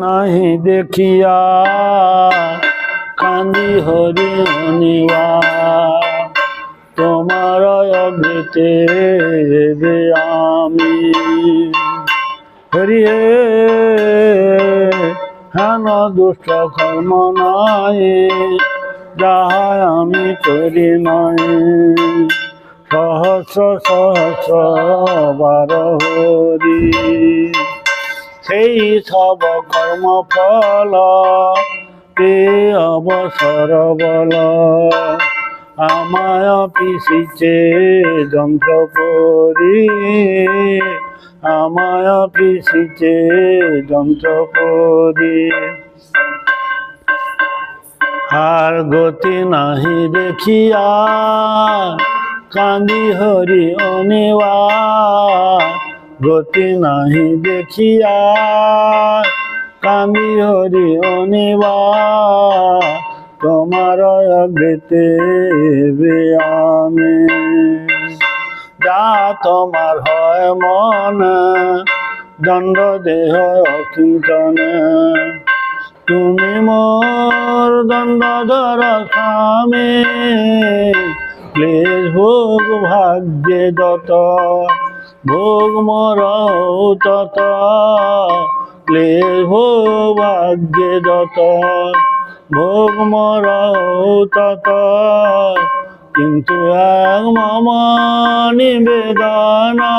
নাহি দেখিয়া কান্দি হরি অনিবা তোমার রে আমি। হরি হেন দুষ্ট কর্ম নাই, যাহা আমি করি নাই। সহস্র সহস্র বার হরি। সেই সব কর্ম ফল তে অবসর বল। আমায় পিসিছে যন্ত্র পরি আমায় পিসিছে যন্ত্র পরি আর গতি নাহি দেখিয়া কান্দি হরি অনিবা গতি নাহি দেখিয়া কান্দি হরি অনিবা। তোমার অগ্রিতে আমি যা তোমার হয় মন, দণ্ড দেহ অকিঞ্চনে তুমি মোর দণ্ডধর স্বামী ক্লেশ ভোগ ভাগ্যে যত ভোগ মর তত ক্লেশ ভোগ ভাগ্যে যত ভোগ মর তত কিন্তু এক মম নিবেদনা।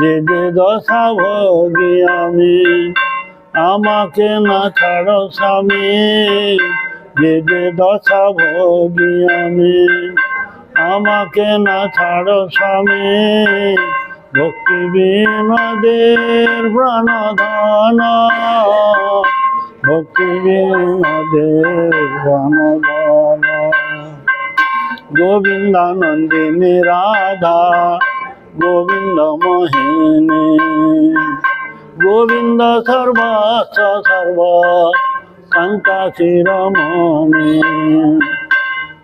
যে যে দশা ভোগী আমি, আমাকে না ছাড় স্বামী। যে যে দশা ভোগী আমি আমাকে না ছাড়ো স্বামী ভক্তি বিনোদের প্রাণধন। ভক্তি বিনোদের প্রাণধন। গোবিন্দানন্দিনী রাধা, গোবিন্দ মোহিনী। গোবিন্দ সর্বস্ব সর্ব কান্তা শিরমণি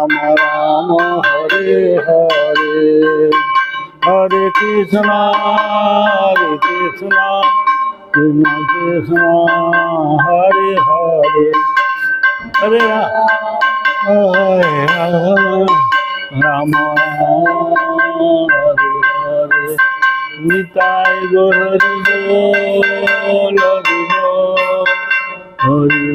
রাম রাম, হরে হরে। হরে কৃষ্ণ হরে কৃষ্ণ। কৃষ্ণ কৃষ্ণ, হরে হরে। হরে রাম হরে হরে। নিতাই গৌরী বল, হরি